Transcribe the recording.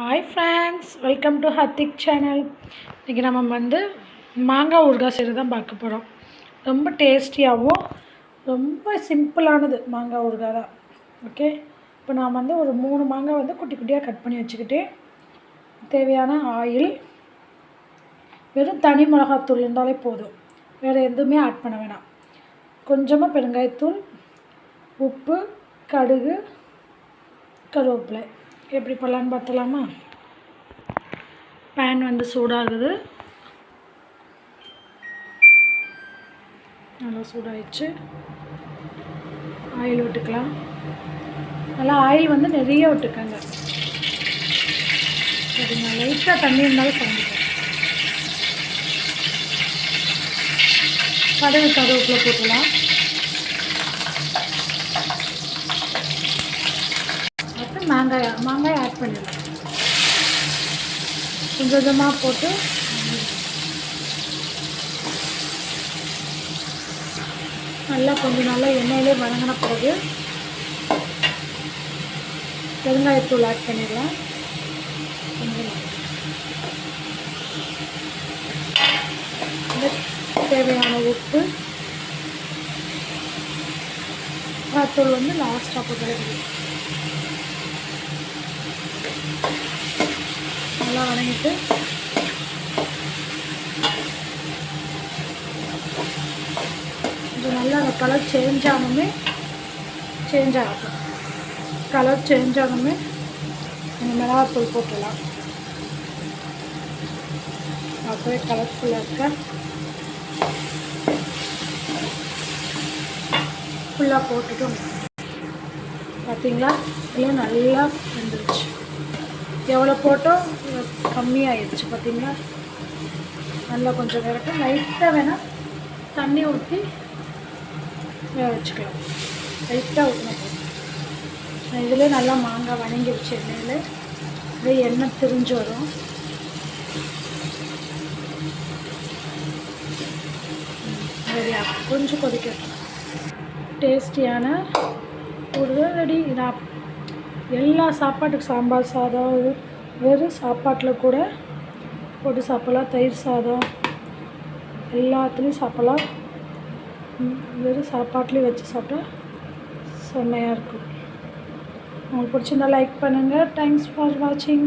Hi friends welcome to ஹத்திக் channel இன்றைக்கி நம்ம வந்து மாங்காய் ஊறுகாய் செய்கிறது தான் பார்க்க போகிறோம் ரொம்ப டேஸ்டியாகவும் ரொம்ப சிம்பிளானது மாங்காய் ஊறுகாய் தான். ஓகே இப்போ நான் வந்து ஒரு மூணு மாங்காய் வந்து குட்டி குட்டியாக கட் பண்ணி வச்சுக்கிட்டு தேவையான ஆயில் வெறும் தனி மிளகாத்தூள் இருந்தாலே போதும். வேறு எதுவுமே ஆட் பண்ண வேணாம். கொஞ்சமாக பெருங்காயத்தூள் உப்பு கடுகு கருவேப்பிலை. எப்படி பண்ணலான்னு பார்த்தலாமா பேன் வந்து சூடாகுது. நல்லா சூடாயிடுச்சு. ஆயில் விட்டுக்கலாம். நல்லா ஆயில் வந்து நிறைய விட்டுக்கங்க. சரிங்க லைட்டாக தண்ணி இருந்தாலும் கலந்துக்கலாம் கடவுள் கருவேப்பிலை போட்டுக்கலாம். போட்டு மாங்காய் மாங்காய் ஆட் பண்ணிடலாம். கொஞ்சம் கொஞ்சமாக போட்டு நல்லா கொஞ்சம் நல்லா எண்ணெயிலே வதங்கின பிறகு பெருங்காயத்தூள் ஆட் பண்ணிடலாம். தேவையான உப்பு காத்தூள் வந்து லாஸ்ட்டாக போட்டு நல்லா வதங்கிட்டு இது நல்லா அந்த கலர் சேஞ்ச் ஆகணுமே சேஞ்ச் ஆகும் கலர் சேஞ்ச் ஆகணுமே இந்த மிளகாத்தூள் போட்டுடலாம். அப்படியே கலர்ஃபுல்லாக இருக்க ஃபுல்லாக போட்டுட்டும். பார்த்தீங்களா இதெல்லாம் நல்லா வந்துருச்சு. எவ்வளோ போட்டோம் கம்மியாயிடுச்சு பார்த்திங்களா? நல்லா கொஞ்சம் விரட்டும். லைட்டாக வேணால் தண்ணி ஊற்றி வேக வச்சுக்கலாம். லைட்டாக ஊற்றணும் இதில் நல்லா மாங்காய் வணங்கிடுச்சு எண்ணெயில் அப்படியே எண்ணெய் திரிஞ்சு வரும். சரியா கொஞ்சம் கொதிக்கட்டும் டேஸ்டியான ஒரு ரெடி நான் எல்லா சாப்பாட்டுக்கு சாம்பார் சாதம் வெறும் சாப்பாட்டில் கூட போட்டு சாப்பிட்லாம். தயிர் சாதம் எல்லாத்துலேயும் சாப்பிட்லாம். வெறும் சாப்பாட்லேயும் வச்சு சாப்பிட்டா செம்மையாக இருக்கும். உங்களுக்கு பிடிச்சிருந்தா லைக் பண்ணுங்கள் தேங்க்ஸ் ஃபார் வாட்சிங்